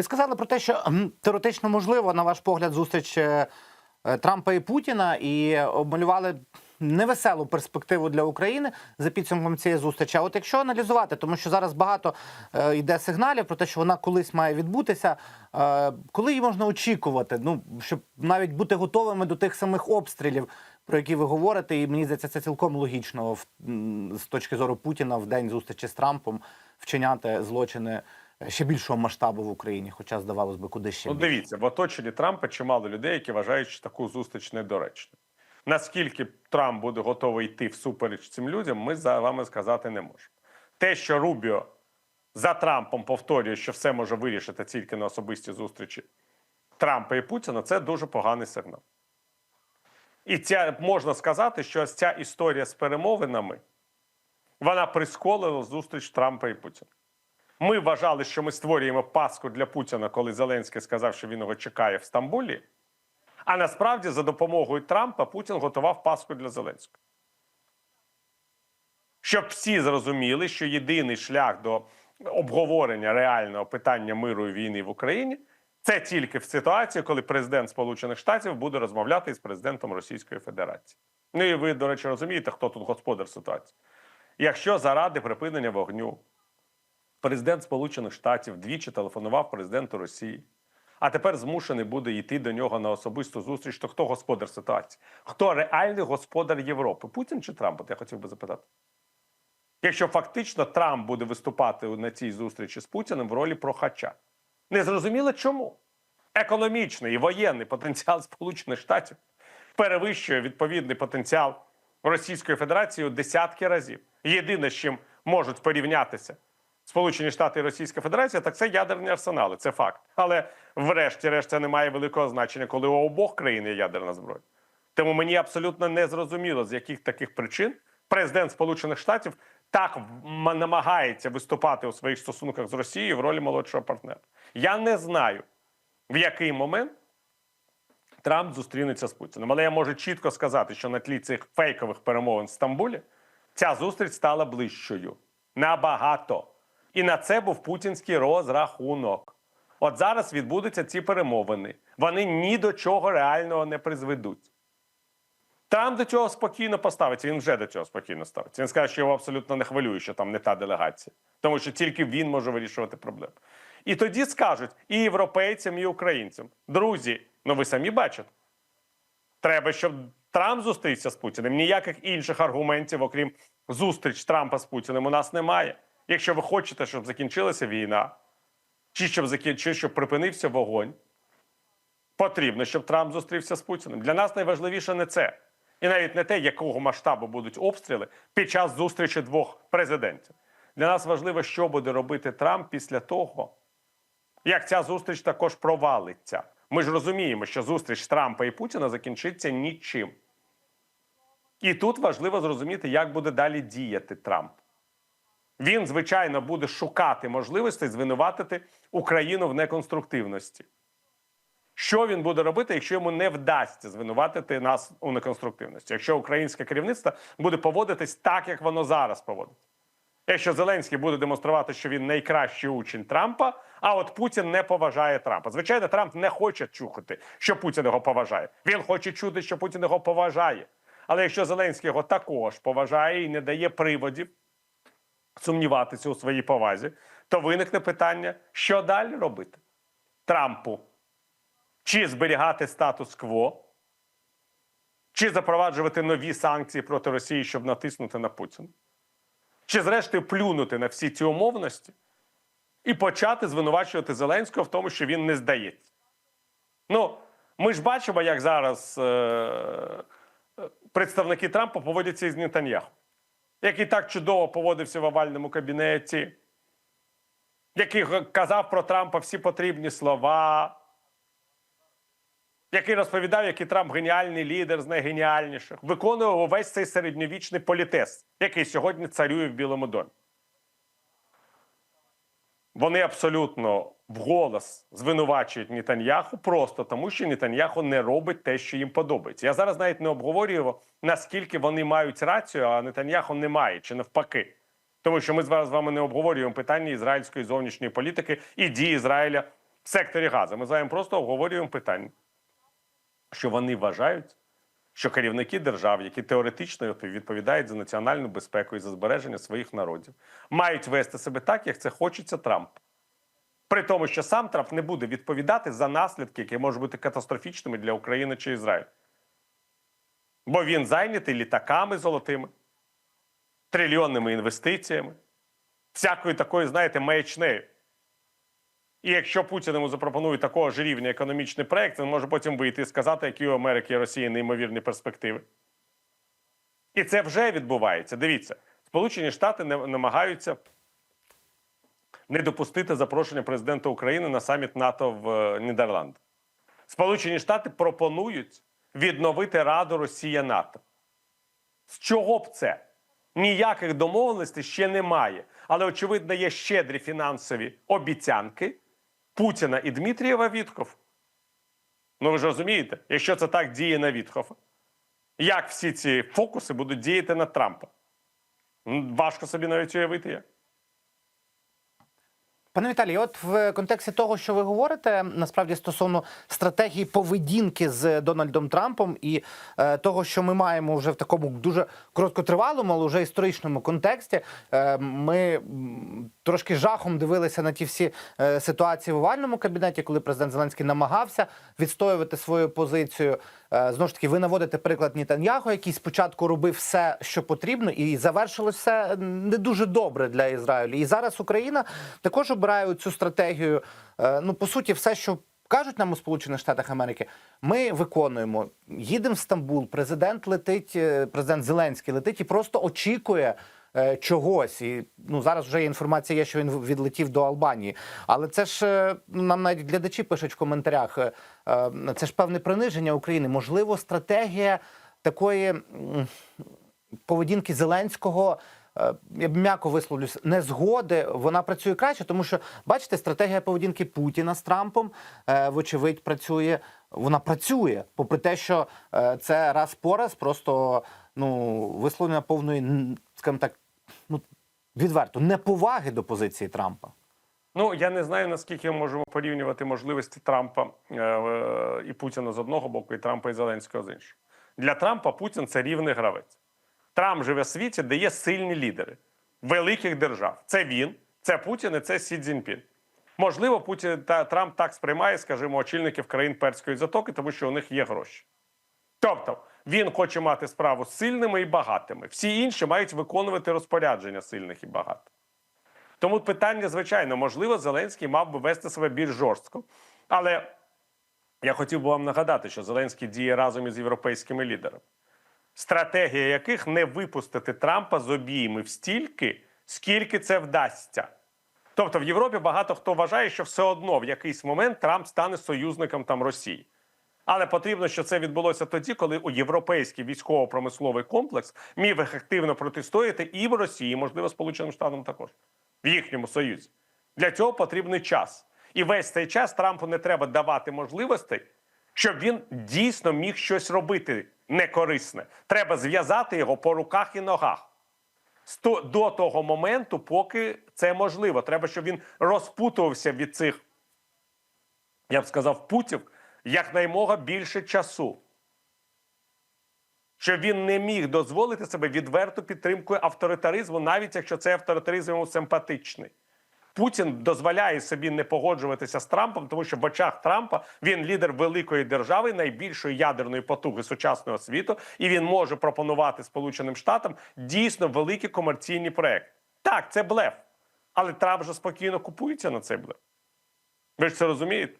Ви сказали про те, що теоретично можливо, на ваш погляд, зустріч е, е, Трампа і Путіна, і обмалювали невеселу перспективу для України за підсумком цієї зустрічі. А от якщо аналізувати, тому що зараз багато е, йде сигналів про те, що вона колись має відбутися, коли її можна очікувати, ну щоб навіть бути готовими до тих самих обстрілів, про які ви говорите, і мені здається, це цілком логічно в- з точки зору Путіна в день зустрічі з Трампом вчиняти злочини ще більшого масштабу в Україні, хоча здавалось би, куди ще Ну, дивіться, в оточенні Трампа чимало людей, які вважають, що таку зустріч недоречною. Наскільки Трамп буде готовий йти всупереч цим людям, ми за вами сказати не можемо. Те, що Рубіо за Трампом повторює, що все може вирішити тільки на особистій зустрічі Трампа і Путіна, це дуже поганий сигнал. І ця можна сказати, що ось ця історія з перемовинами вона прискорила зустріч Трампа і Путіна. Ми вважали, що ми створюємо паску для Путіна, коли Зеленський сказав, що він його чекає в Стамбулі. А насправді, за допомогою Трампа, Путін готував паску для Зеленського. Щоб всі зрозуміли, що єдиний шлях до обговорення реального питання миру і війни в Україні це тільки в ситуації, коли президент Сполучених Штатів буде розмовляти із президентом Російської Федерації. Ну і ви, до речі, розумієте, хто тут господар ситуації. Якщо заради припинення вогню президент Сполучених Штатів двічі телефонував президенту Росії, а тепер змушений буде йти до нього на особисту зустріч. То хто господар ситуації? Хто реальний господар Європи? Путін чи Трамп? От я хотів би запитати. Якщо фактично Трамп буде виступати на цій зустрічі з Путіним в ролі прохача, не зрозуміло чому. Економічний і воєнний потенціал Сполучених Штатів перевищує відповідний потенціал Російської Федерації у десятки разів. Єдине, з чим можуть порівнятися Сполучені Штати і Російська Федерація, так це ядерні арсенали. Це факт. Але врешті-решт це не має великого значення, коли у обох країн є ядерна зброя. Тому мені абсолютно не зрозуміло, з яких таких причин президент Сполучених Штатів так намагається виступати у своїх стосунках з Росією в ролі молодшого партнера. Я не знаю, в який момент Трамп зустрінеться з Путіним. Але я можу чітко сказати, що на тлі цих фейкових перемовин в Стамбулі ця зустріч стала ближчою. Набагато. І на це був путінський розрахунок. От зараз відбудуться ці перемовини. Вони ні до чого реального не призведуть. Трамп до цього спокійно поставиться. Він вже до цього спокійно ставиться. Він скаже, що його абсолютно не хвилює, що там не та делегація, тому що тільки він може вирішувати проблеми. І тоді скажуть і європейцям, і українцям: друзі, ну ви самі бачите, треба, щоб Трамп зустрівся з Путіним. Ніяких інших аргументів, окрім зустріч Трампа з Путіним, у нас немає. Якщо ви хочете, щоб закінчилася війна, чи щоб закін... чи щоб припинився вогонь, потрібно, щоб Трамп зустрівся з Путіним. Для нас найважливіше не це. І навіть не те, якого масштабу будуть обстріли під час зустрічі двох президентів. Для нас важливо, що буде робити Трамп після того, як ця зустріч також провалиться. Ми ж розуміємо, що зустріч Трампа і Путіна закінчиться нічим. І тут важливо зрозуміти, як буде далі діяти Трамп. Він, звичайно, буде шукати можливостей звинуватити Україну в неконструктивності. Що він буде робити, якщо йому не вдасться звинуватити нас у неконструктивності? Якщо українське керівництво буде поводитись так, як воно зараз поводить? Якщо Зеленський буде демонструвати, що він найкращий учень Трампа, а от Путін не поважає Трампа. Звичайно, Трамп не хоче чухати, що Путін його поважає. Він хоче чути, що Путін його поважає. Але якщо Зеленський його також поважає і не дає приводів сумніватися у своїй повазі, то виникне питання, що далі робити Трампу? Чи зберігати статус-кво, чи запроваджувати нові санкції проти Росії, щоб натиснути на Путіна? Чи, зрештою, плюнути на всі ці умовності і почати звинувачувати Зеленського в тому, що він не здається? Ну, ми ж бачимо, як зараз е- е, представники Трампа поводяться із Нетаньяху, який так чудово поводився в овальному кабінеті, який казав про Трампа всі потрібні слова який розповідав, який Трамп геніальний лідер з найгеніальніших, виконував увесь цей середньовічний політез, який сьогодні царює в Білому домі. Вони абсолютно вголос звинувачують Нетаньяху просто тому, що Нетаньяху не робить те, що їм подобається. Я зараз навіть не обговорюю, наскільки вони мають рацію, а Нетаньяху не має, чи навпаки. Тому що ми зараз з вами не обговорюємо питання ізраїльської зовнішньої політики і дії Ізраїля в секторі газу. Ми з вами просто обговорюємо питання, що вони вважають, що керівники держав, які теоретично відповідають за національну безпеку і за збереження своїх народів, мають вести себе так, як це хочеться Трампу. При тому, що сам Трамп не буде відповідати за наслідки, які можуть бути катастрофічними для України чи Ізраїлю. Бо він зайнятий літаками золотими, трильйонними інвестиціями, всякою такою, знаєте, маячнею. І якщо Путін йому запропонує такого ж рівня економічний проект, він може потім вийти і сказати, які у Америки і Росії неймовірні перспективи. І це вже відбувається. Дивіться, Сполучені Штати намагаються не допустити запрошення президента України на саміт НАТО в е, Нідерландах. Сполучені Штати пропонують відновити Раду Росія НАТО. З чого б це? Ніяких домовленостей ще немає. Але, очевидно, є щедрі фінансові обіцянки Путіна і Дмитрієва Вітков. Ну ви ж розумієте, якщо це так діє на Віткофа, як всі ці фокуси будуть діяти на Трампа? Важко собі навіть уявити як. Пане Віталій, от в контексті того, що ви говорите, насправді стосовно стратегії поведінки з Дональдом Трампом і е, того, що ми маємо вже в такому дуже короткотривалому, але вже історичному контексті, е, ми трошки жахом дивилися на ті всі е, ситуації в овальному кабінеті, коли президент Зеленський намагався відстоювати свою позицію. Е, знову ж таки, ви наводите приклад Нітаньяго, який спочатку робив все, що потрібно, і завершилось все не дуже добре для Ізраїлю. І зараз Україна також обирає цю стратегію. Е, Ну, по суті, все, що кажуть нам у Сполучених Штатах Америки, ми виконуємо. Їдемо в Стамбул. Президент летить, е, президент Зеленський летить і просто очікує. Е, Чогось і ну зараз вже є інформація, є, що він відлетів до Албанії. Але це ж е, нам навіть глядачі пишуть в коментарях. е, Це ж певне приниження України. Можливо, стратегія такої поведінки Зеленського. Я б м'яко висловлюсь, незгоди, вона працює краще, тому що бачите, стратегія поведінки Путіна з Трампом, вочевидь, працює. Вона працює, попри те, що це раз по раз просто ну висловлення повної, скажімо так, ну відверто неповаги до позиції Трампа. Ну я не знаю наскільки ми можемо порівнювати можливості Трампа е, і Путіна з одного боку, і Трампа і Зеленського з іншого. Для Трампа Путін це рівний гравець. Трамп живе в світі, де є сильні лідери великих держав. Це він, це Путін і це Сі Цзіньпін. Можливо, Путін та Трамп так сприймає, скажімо, очільників країн перської затоки, тому що у них є гроші. Тобто він хоче мати справу з сильними і багатими. Всі інші мають виконувати розпорядження сильних і багатих. Тому питання, звичайно, можливо, Зеленський мав би вести себе більш жорстко. Але я хотів би вам нагадати, що Зеленський діє разом із європейськими лідерами, стратегія яких не випустити Трампа з обійми стільки, скільки це вдасться. Тобто в Європі багато хто вважає, що все одно в якийсь момент Трамп стане союзником там Росії. Але потрібно, щоб це відбулося тоді, коли у європейський військово-промисловий комплекс міг ефективно протистояти і в Росії, можливо, Сполученим Штатам також в їхньому союзі. Для цього потрібний час. І весь цей час Трампу не треба давати можливостей, щоб він дійсно міг щось робити некорисне. Треба зв'язати його по руках і ногах. До того моменту, поки це можливо. Треба, щоб він розпутувався від цих, я б сказав, путів якнаймога більше часу. Щоб він не міг дозволити себе відверту підтримку авторитаризму, навіть якщо цей авторитаризм йому симпатичний. Путін дозволяє собі не погоджуватися з Трампом, тому що в очах Трампа він лідер великої держави, найбільшої ядерної потуги сучасного світу, і він може пропонувати Сполученим Штатам дійсно великі комерційні проекти. Так, це блеф. Але Трамп же спокійно купується на цей блеф. Ви ж це розумієте?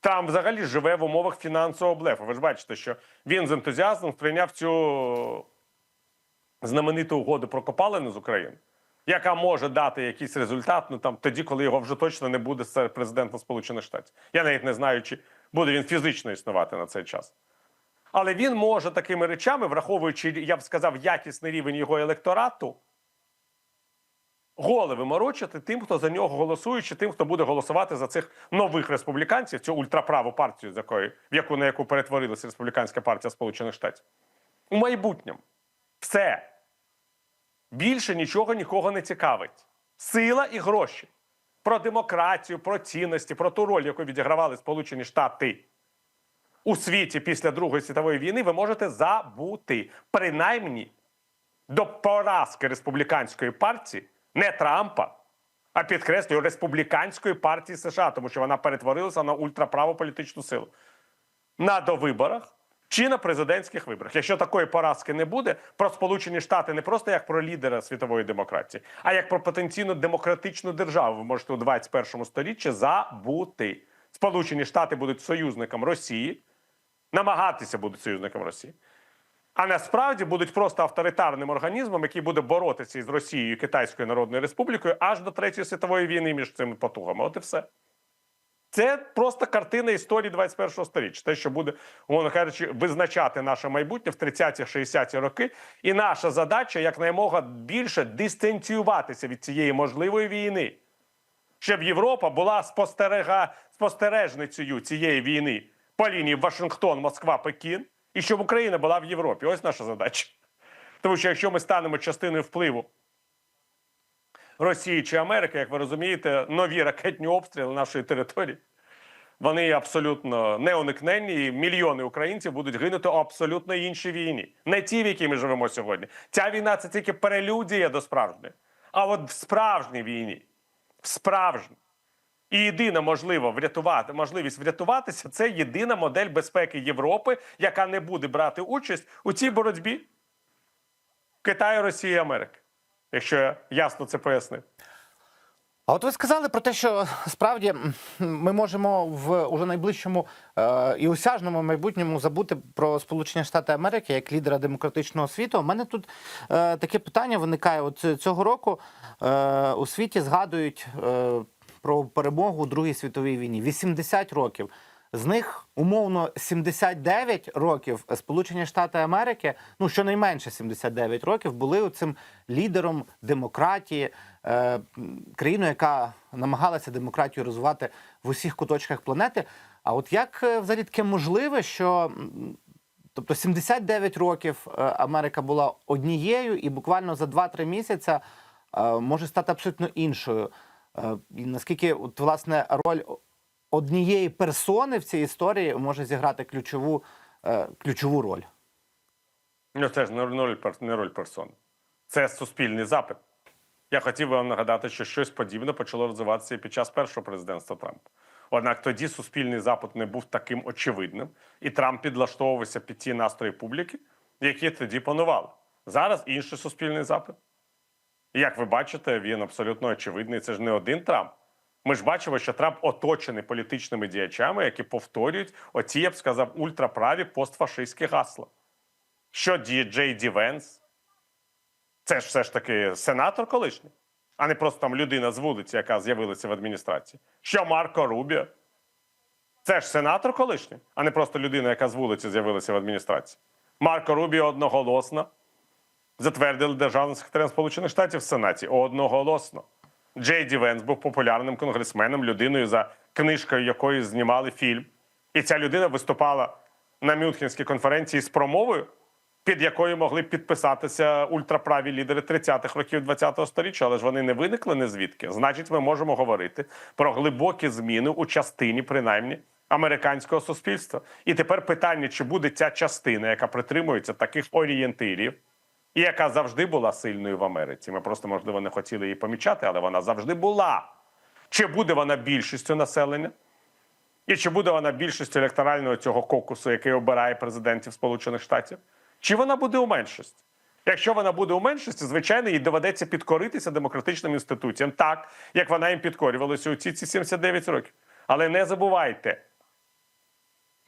Трамп взагалі живе в умовах фінансового блефу. Ви ж бачите, що він з ентузіазмом сприйняв цю знамениту угоду про копалини з України, яка може дати якийсь результат ну, там, тоді, коли його вже точно не буде серед президента Сполучених Штатів. Я навіть не знаю, чи буде він фізично існувати на цей час. Але він може такими речами, враховуючи, я б сказав, якісний рівень його електорату, голови морочити тим, хто за нього голосує, чи тим, хто буде голосувати за цих нових республіканців, цю ультраправу партію, з якої, в яку на яку перетворилася республіканська партія Сполучених Штатів. У майбутньому все більше нічого нікого не цікавить. Сила і гроші. про демократію, про цінності, про ту роль, яку відігравали Сполучені Штати у світі після Другої світової війни, ви можете забути. Принаймні до поразки республіканської партії, не Трампа, а підкреслюю республіканської партії США, тому що вона перетворилася на ультраправу політичну силу на довиборах чи на президентських виборах. Якщо такої поразки не буде, про Сполучені Штати не просто як про лідера світової демократії, а як про потенційно демократичну державу, ви можете у 21 сторіччі забути. Сполучені Штати будуть союзником Росії, намагатися будуть союзником Росії. А насправді будуть просто авторитарним організмом, який буде боротися із Росією і Китайською Народною Республікою аж до Третьої світової війни між цими потугами. От і все. Це просто картина історії 21-го сторіччя. Те, що буде, умовно кажучи, визначати наше майбутнє в 30-ті, 60-ті роки. І наша задача якнаймога більше дистанціюватися від цієї можливої війни, щоб Європа була спостережницею цієї війни по лінії Вашингтон, Москва, Пекін, і щоб Україна була в Європі. Ось наша задача. Тому що якщо ми станемо частиною впливу Росії чи Америки, як ви розумієте, нові ракетні обстріли нашої території. Вони абсолютно неуникненні, і мільйони українців будуть гинути у абсолютно іншій війні. Не ті, в якій ми живемо сьогодні. Ця війна це тільки прелюдія до справжньої. А от в справжній війні, в справжній. І єдина можлива врятувати можливість врятуватися це єдина модель безпеки Європи, яка не буде брати участь у цій боротьбі Китаю, Росії Америки. Якщо я ясно це пояснив. А от ви сказали про те, що справді ми можемо в уже найближчому е, і осяжному майбутньому забути про Сполучені Штати Америки як лідера демократичного світу. У мене тут е, таке питання виникає. От цього року е, у світі згадують е, про перемогу у Другій світовій війні. 80 років. З них умовно 79 років Сполучені Штати Америки, ну щонайменше 79 років, були цим лідером демократії, е, країною, яка намагалася демократію розвивати в усіх куточках планети. А от як е, взагалі таке можливе, що тобто 79 років е, Америка була однією, і буквально за 2-3 місяці е, може стати абсолютно іншою. Е, І наскільки от, власне роль однієї персони в цій історії може зіграти ключову, е, ключову роль. Ну, це ж не роль, не роль персони. Це суспільний запит. Я хотів би вам нагадати, що щось подібне почало розвиватися і під час першого президентства Трампа. Однак тоді суспільний запит не був таким очевидним, і Трамп підлаштовувався під ті настрої публіки, які тоді панували. Зараз інший суспільний запит. Як ви бачите, він абсолютно очевидний. Це ж не один Трамп. Ми ж бачимо, що Трамп оточений політичними діячами, які повторюють оці, я б сказав, ультраправі постфашистські гасла. Що Ді Джей Ді Венс? Це ж все ж таки сенатор колишній, а не просто там людина з вулиці, яка з'явилася в адміністрації. Що Марко Рубіо? Це ж сенатор колишній, а не просто людина, яка з вулиці з'явилася в адміністрації. Марко Рубіо одноголосно затвердили державним секретарем Сполучених Штатів в Сенаті. Одноголосно. Джей Ді Венс був популярним конгресменом, людиною, за книжкою якої знімали фільм. І ця людина виступала на Мюнхенській конференції з промовою, під якою могли підписатися ультраправі лідери 30-х років 20-го століття, але ж вони не виникли не звідки. Значить, ми можемо говорити про глибокі зміни у частині, принаймні, американського суспільства. І тепер питання, чи буде ця частина, яка притримується таких орієнтирів, і яка завжди була сильною в Америці. Ми просто, можливо, не хотіли її помічати, але вона завжди була. Чи буде вона більшістю населення? І чи буде вона більшістю електорального цього кокусу, який обирає президентів Сполучених Штатів? Чи вона буде у меншості? Якщо вона буде у меншості, звичайно, їй доведеться підкоритися демократичним інституціям, так як вона їм підкорювалася у ці, ці 79 років. Але не забувайте,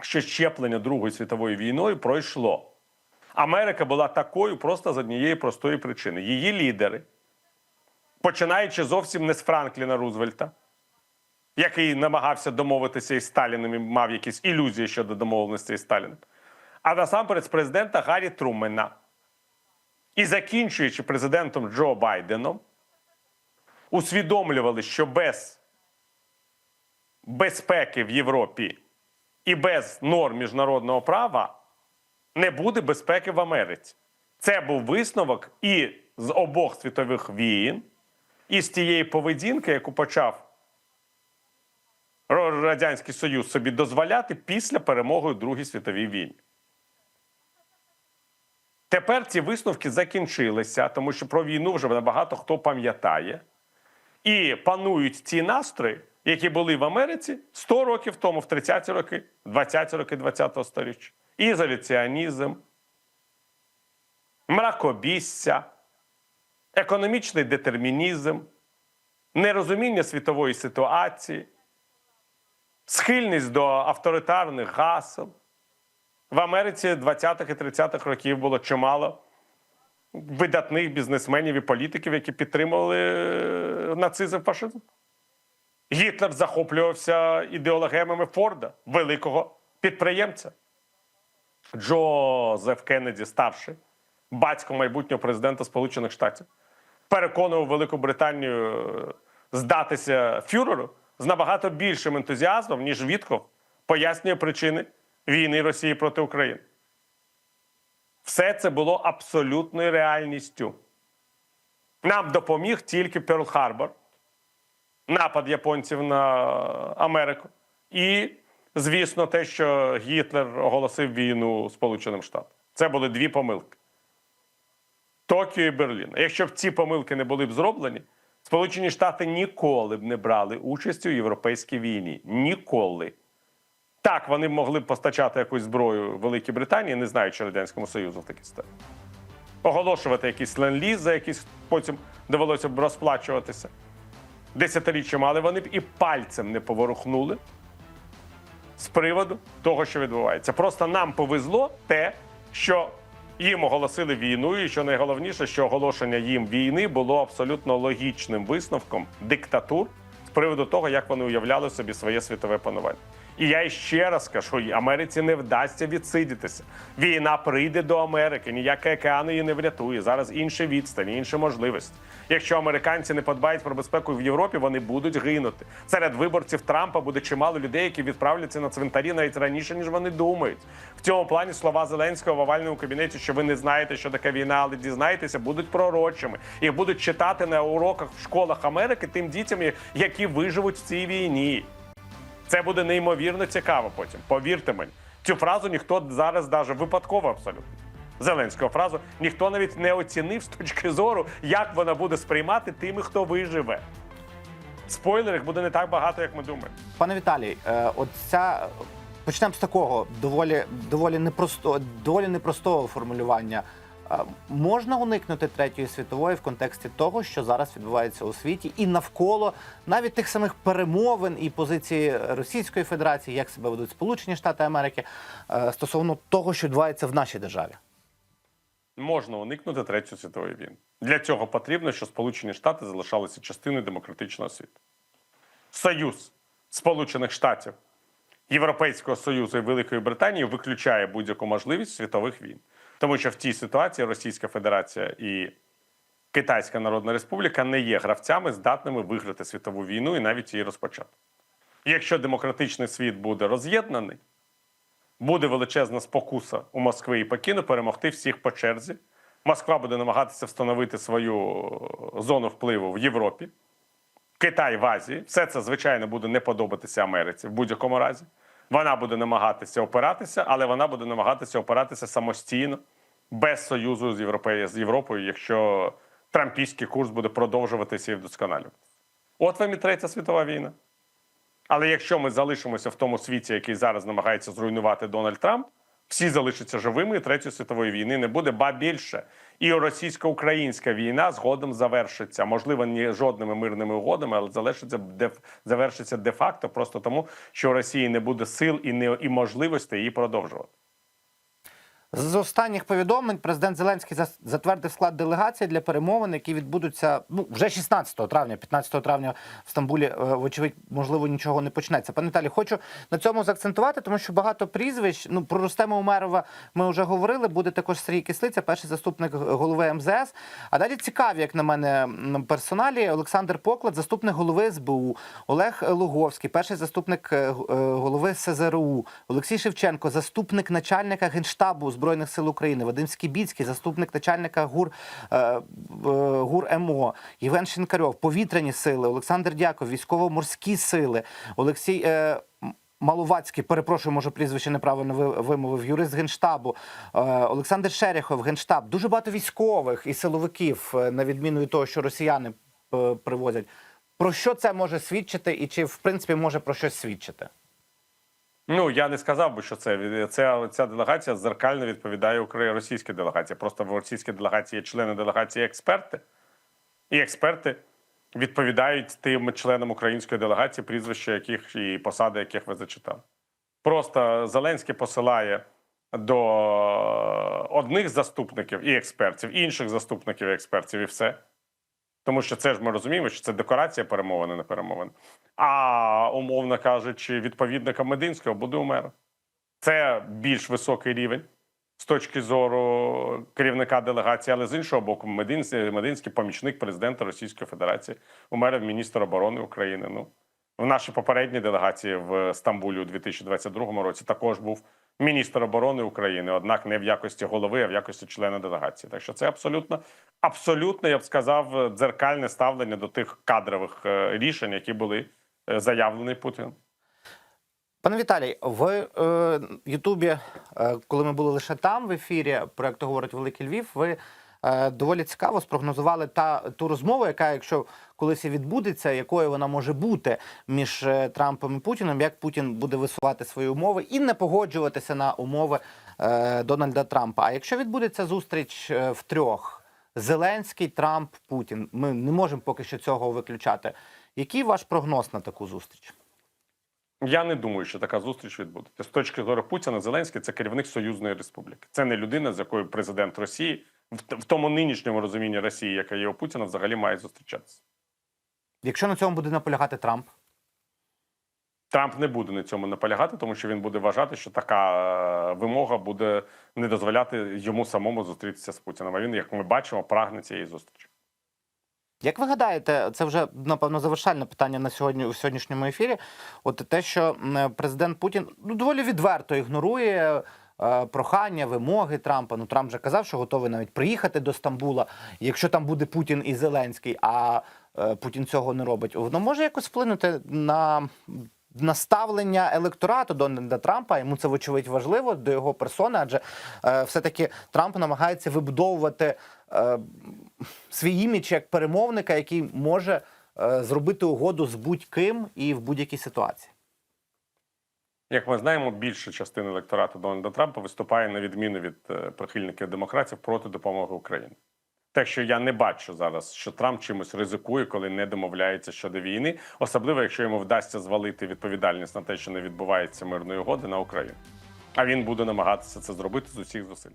що щеплення Другою світовою війною пройшло. Америка була такою просто з однієї простої причини. Її лідери, починаючи зовсім не з Франкліна Рузвельта, який намагався домовитися із Сталіним і мав якісь ілюзії щодо домовленості із Сталіним, а насамперед з президента Гаррі Трумена. І закінчуючи президентом Джо Байденом, усвідомлювали, що без безпеки в Європі і без норм міжнародного права не буде безпеки в Америці. Це був висновок і з обох світових війн, і з тієї поведінки, яку почав Радянський Союз собі дозволяти після перемоги у Другій світовій війні. Тепер ці висновки закінчилися, тому що про війну вже багато хто пам'ятає. І панують ці настрої, які були в Америці 100 років тому, в 30-ті роки, 20-ті роки 20-го сторіччя. Ізоляціонізм, мракобісся, економічний детермінізм, нерозуміння світової ситуації, схильність до авторитарних гасел. В Америці 20-х і 30-х років було чимало видатних бізнесменів і політиків, які підтримували е, нацизм фашизм. Гітлер захоплювався ідеологемами Форда, великого підприємця. Джозеф Кеннеді старший, батько майбутнього президента Сполучених Штатів, переконував Велику Британію е, здатися фюреру з набагато більшим ентузіазмом, ніж Вітков пояснює причини війни Росії проти України. Все це було абсолютною реальністю. Нам допоміг тільки Перл-Харбор, напад японців на Америку. І, звісно, те, що Гітлер оголосив війну Сполученим Штатам. Це були дві помилки. Токіо і Берлін. Якщо б ці помилки не були б зроблені, Сполучені Штати ніколи б не брали участь у європейській війні. Ніколи. Так, вони б могли б постачати якусь зброю Великій Британії, не знаю, чи Радянському Союзу в такій ситуації. Оголошувати якийсь ленд-ліз, за якийсь потім довелося б розплачуватися десятиріччями, але вони б і пальцем не поворухнули з приводу того, що відбувається. Просто нам повезло те, що їм оголосили війну, і що найголовніше, що оголошення їм війни було абсолютно логічним висновком диктатур з приводу того, як вони уявляли собі своє світове панування. І я ще раз кажу, Америці не вдасться відсидітися. Війна прийде до Америки, ніякий океан її не врятує. Зараз інші відстані, інші можливості. Якщо американці не подбають про безпеку в Європі, вони будуть гинути. Серед виборців Трампа буде чимало людей, які відправляться на цвинтарі навіть раніше, ніж вони думають. В цьому плані слова Зеленського в овальному кабінеті, що ви не знаєте, що таке війна, але дізнаєтеся, будуть пророчими. Їх будуть читати на уроках в школах Америки тим дітям, які виживуть в цій війні. Це буде неймовірно цікаво потім. Повірте мені, цю фразу ніхто зараз навіть випадково абсолютно. Зеленського фразу ніхто навіть не оцінив з точки зору, як вона буде сприймати тими, хто виживе. Спойлерів буде не так багато, як ми думаємо. Пане Віталій, е, от ця почнемо з такого доволі доволі непросто, доволі непростого формулювання. Можна уникнути третьої світової в контексті того, що зараз відбувається у світі, і навколо навіть тих самих перемовин і позиції Російської Федерації, як себе ведуть Сполучені Штати Америки е, стосовно того, що відбувається в нашій державі. Можна уникнути третьої світової війни. Для цього потрібно, щоб Сполучені Штати залишалися частиною демократичного світу. Союз Сполучених Штатів, Європейського Союзу і Великої Британії виключає будь-яку можливість світових війн. Тому що в тій ситуації Російська Федерація і Китайська Народна Республіка не є гравцями, здатними виграти світову війну і навіть її розпочати. Якщо демократичний світ буде роз'єднаний, буде величезна спокуса у Москви і Пекіну перемогти всіх по черзі. Москва буде намагатися встановити свою е, зону впливу в Європі, Китай в Азії. Все це, звичайно, буде не подобатися Америці в будь-якому разі. Вона буде намагатися опиратися, але вона буде намагатися опиратися самостійно, без союзу з Європею, з Європою, якщо трампійський курс буде продовжуватися і вдосконалюватися. От вам і третя світова війна. Але якщо ми залишимося в тому світі, який зараз намагається зруйнувати Дональд Трамп, всі залишаться живими, і третьої світової війни не буде, ба більше. І російсько-українська війна згодом завершиться. Можливо, не жодними мирними угодами, але залишиться де завершиться де-факто, просто тому, що у Росії не буде сил і не і можливостей її продовжувати. З останніх повідомлень президент Зеленський затвердив склад делегації для перемовин, які відбудуться ну вже 16 травня, 15 травня в Стамбулі. е, Вочевидь, можливо, нічого не почнеться. Пане Віталій, хочу на цьому заакцентувати, тому що багато прізвищ. Ну про Рустема Умерова ми вже говорили. Буде також Сергій Кислиця, перший заступник голови МЗС. А далі цікаві, як на мене, персоналі Олександр Поклад, заступник голови СБУ, Олег Луговський, перший заступник е, е, голови СЗРУ, Олексій Шевченко, заступник начальника генштабу збройних сил України, Вадим Скібіцький, заступник начальника ГУР е, е, ГУР МО, Євген Шинкарьов, повітряні сили, Олександр Дяков, військово-морські сили, Олексій. Е, Маловацький, перепрошую, може прізвище неправильно вимовив, юрист генштабу, Олександр Шерехов, генштаб, дуже багато військових і силовиків, на відміну від того, що росіяни привозять. Про що це може свідчити, і чи в принципі може про щось свідчити? Ну я не сказав би, що це від- ця, делегація зеркально відповідає російській делегації. Просто в російській делегації є члени делегації експерти, і експерти відповідають тим членам української делегації, прізвища яких і посади яких ви зачитали. Просто Зеленський посилає до одних заступників і експертів, інших заступників і експертів, і все. Тому що це ж ми розуміємо, що це декорація перемовини, не перемовини. А умовно кажучи, відповідника Мединського буде умер. Це більш високий рівень з точки зору керівника делегації, але з іншого боку, Мединський, Мединський помічник президента Російської Федерації, умер міністр оборони України. Ну в нашій попередній делегації в Стамбулі у 2022 році також був міністр оборони України, однак не в якості голови, а в якості члена делегації. Так що це абсолютно, абсолютно, я б сказав, дзеркальне ставлення до тих кадрових е, рішень, які були е, заявлені Путіним. Пане Віталій, в е, Ютубі, е, коли ми були лише там в ефірі проекту говорить Великий Львів, ви доволі цікаво спрогнозували та ту розмову, яка, якщо колись відбудеться, якою вона може бути між е, Трампом і Путіним, як Путін буде висувати свої умови і не погоджуватися на умови е, Дональда Трампа. А якщо відбудеться зустріч е, в трьох Зеленський, Трамп, Путін, ми не можемо поки що цього виключати. Який ваш прогноз на таку зустріч? Я не думаю, що така зустріч відбудеться. З точки зору Путіна, Зеленський це керівник союзної республіки. Це не людина, з якою президент Росії в в тому нинішньому розумінні Росії, яка є у Путіна, взагалі має зустрічатися. Якщо на цьому буде наполягати Трамп? Трамп не буде на цьому наполягати, тому що він буде вважати, що така е, вимога буде не дозволяти йому самому зустрітися з Путіним. А він, як ми бачимо, прагне цієї зустрічі. Як ви гадаєте, це вже напевно завершальне питання на сьогодні у сьогоднішньому ефірі? От те, що президент Путін ну доволі відверто ігнорує прохання, вимоги Трампа. Ну Трамп вже казав, що готовий навіть приїхати до Стамбула, якщо там буде Путін і Зеленський, а е, Путін цього не робить. Воно може якось вплинути на. на ставлення електорату Дональда Трампа йому це вочевидь важливо до його персони, адже е, все-таки Трамп намагається вибудовувати е, свій імідж як перемовника, який може е, зробити угоду з будь-ким і в будь-якій ситуації. Як ми знаємо, більша частина електорату Дональда Трампа виступає на відміну від е, прихильників демократів проти допомоги Україні. Так що я не бачу зараз, що Трамп чимось ризикує, коли не домовляється щодо війни, особливо якщо йому вдасться звалити відповідальність на те, що не відбувається мирної угоди на Україну. А він буде намагатися це зробити з усіх зусиль.